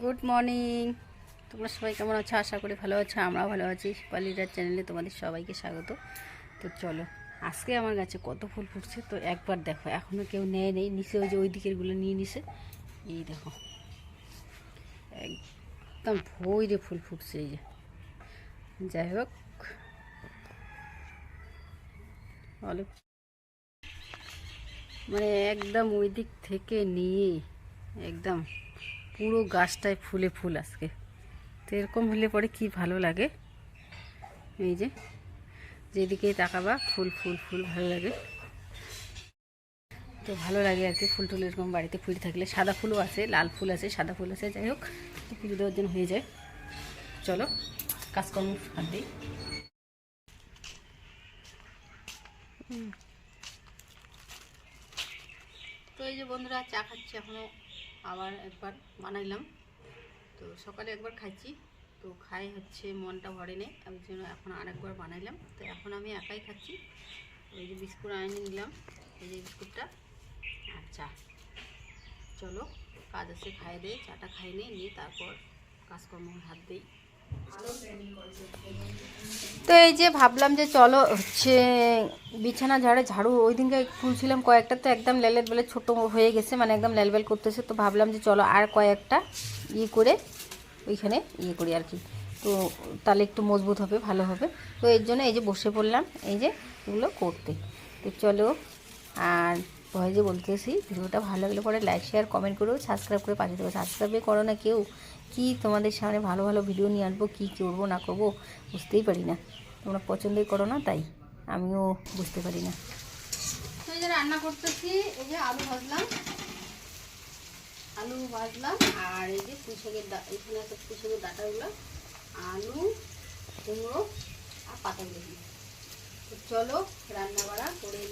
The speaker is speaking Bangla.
গুড মর্নিং তোমরা সবাই কেমন আছো? আশা করি ভালো আছো আমরা ভালো আছি। পালিটার চ্যানেলে তোমাদের সবাইকে স্বাগত। তো চলো, আজকে আমার গাছে কত ফুল ফুটছে তো একবার দেখো। এখনও কেউ নেয় নেই, নিচে ওই যে ওই দিকেরগুলো নিয়ে নিছে। এই দেখো। একদম ভইরে ফুল ফুটছে এই যে। যাই হোক। মানে একদম ওই দিক থেকে নিয়ে, একদম। পুরো গাছটায় ফুলে ফুল আজকে। তো এরকম হলে পরে কি ভালো লাগে? এই যে যেদিকেই তাকাবা, ফুল ফুল ফুল ভালো লাগে। তো ভালো লাগে আর কি, ফুল টুল এরকম বাড়িতে ফুল থাকলে। সাদা ফুলও আছে, লাল ফুল আছে, সাদা ফুল আছে, যাই হোক পুজো দেওয়ার জন্য হয়ে যায়। চলো, কাজকর্ম হাত দিই। তো এই যে বন্ধুরা, চা খাচ্ছি এখনও আবার একবার বানাইলাম। তো সকালে একবার খাইছি। তো খাই হচ্ছে, মনটা ভরে নেই ওই জন্য এখন আরেকবার বানাইলাম। তো এখন আমি একাই খাচ্ছি। ওই যে বিস্কুট আনিয়ে নিলাম, এই যে বিস্কুটটা আর চা। চলো, কাজ আছে খাইয়ে দিয়ে চাটা খাই নিয়ে নিয়ে তারপর কাজকর্ম হাত দিই। তো এই যে ভাবলাম যে চলো হচ্ছে বিছানা ঝাড়ে ঝাড়ু ওই দিনকে তুলছিলাম কয়েকটা, তো একদম লেলেট বেলে ছোটো হয়ে গেছে মানে একদম লেলবেল করতেছে, তো ভাবলাম যে চলো আর কয়েকটা ইয়ে করে ওইখানে ইয়ে করি আর কি। তো তাহলে একটু মজবুত হবে, ভালো হবে। তো এর জন্য এই যে বসে পড়লাম, এই যে এগুলো করতে। তো চলো, আর ভয় যে বলতেছি ভিডিওটা ভালো লাগলে পরে লাইক শেয়ার কমেন্ট করেও সাবস্ক্রাইব করে পাঠিয়ে দেবো সাবস্ক্রাইবে করো না কেউ। কি তোমাদের সামনে ভালো ভালো ভিডিও নিয়ে আসব, কী করব, না করব, বুঝতেই পারি না। তোমরা পছন্দই করো না, তাই আমিও বুঝতে পারি না। যে রান্না করতেছি, এই যে আলু ভাজলাম। আলু ভাজলাম, আর এই যে পুঁইশাকের ডা এখানে আছে পুঁইশাকের ডাটাগুলো, আলু, কুমড়ো আর পাতাগুলো চলো রান্না বাড়া করে